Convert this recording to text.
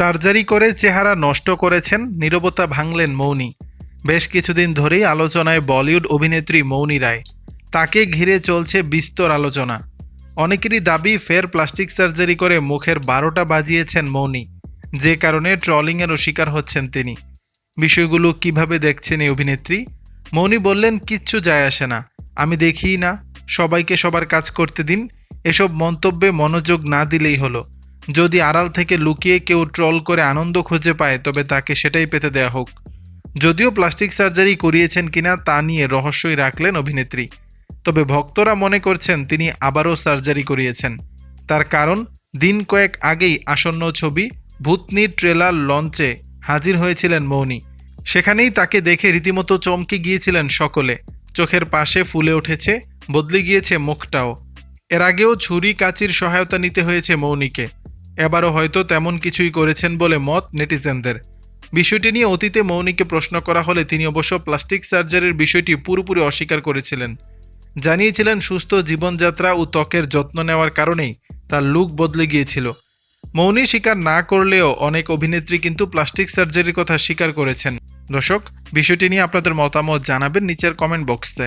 Surgery করে চেহারা নষ্ট করেছেন, নীরবতা ভাঙলেন মৌনি। বেশ কিছুদিন ধরেই আলোচনায় বলিউড অভিনেত্রী মৌনি রায়। তাকে ঘিরে চলছে বিস্তর আলোচনা। অনেকেরই দাবি, ফের প্লাস্টিক সার্জারি করে মুখের বারোটা বাজিয়েছেন মৌনি। যে কারণে ট্রলিংয়েরও শিকার হচ্ছেন তিনি। বিষয়গুলো কীভাবে দেখছেন এই অভিনেত্রী? মৌনি বললেন, কিচ্ছু যায় আসে না। আমি দেখিই না। সবাইকে সবার কাজ করতে দিন। এসব মন্তব্যে মনোযোগ না দিলেই হলো। যদি আড়াল থেকে লুকিয়ে কেউ ট্রল করে আনন্দ খুঁজে পায়, তবে তাকে সেটাই পেতে দেয়া হোক। যদিও প্লাস্টিক সার্জারি করিয়েছেন কিনা তা নিয়ে রহস্যই রাখলেন অভিনেত্রী। তবে ভক্তরা মনে করছেন তিনি আবারও সার্জারি করিয়েছেন। তার কারণ, দিন কয়েক আগেই আসন্ন ছবি ভূতনি ট্রেলার লঞ্চে হাজির হয়েছিলেন মৌনি। সেখানেই তাকে দেখে রীতিমতো চমকে গিয়েছিলেন সকলে। চোখের পাশে ফুলে উঠেছে, বদলে গিয়েছে মুখটাও। এর আগেও ছুরি কাচির সহায়তা নিতে হয়েছে মৌনিকে। এবারও হয়তো তেমন কিছুই করেছেন বলে মত নেটিজেনদের। বিষয়টি নিয়ে অতীতে মৌনিকে প্রশ্ন করা হলে তিনি অবশ্য প্লাস্টিক সার্জারির বিষয়টি পুরোপুরি অস্বীকার করেছিলেন। জানিয়েছিলেন, সুস্থ জীবনযাত্রা ও ত্বকের যত্ন নেওয়ার কারণেই তার লুক বদলে গিয়েছিল। মৌনি স্বীকার না করলেও অনেক অভিনেত্রী কিন্তু প্লাস্টিক সার্জারির কথা স্বীকার করেছেন। দর্শক, বিষয়টি নিয়ে আপনাদের মতামত জানাবেন নিচের কমেন্ট বক্সে।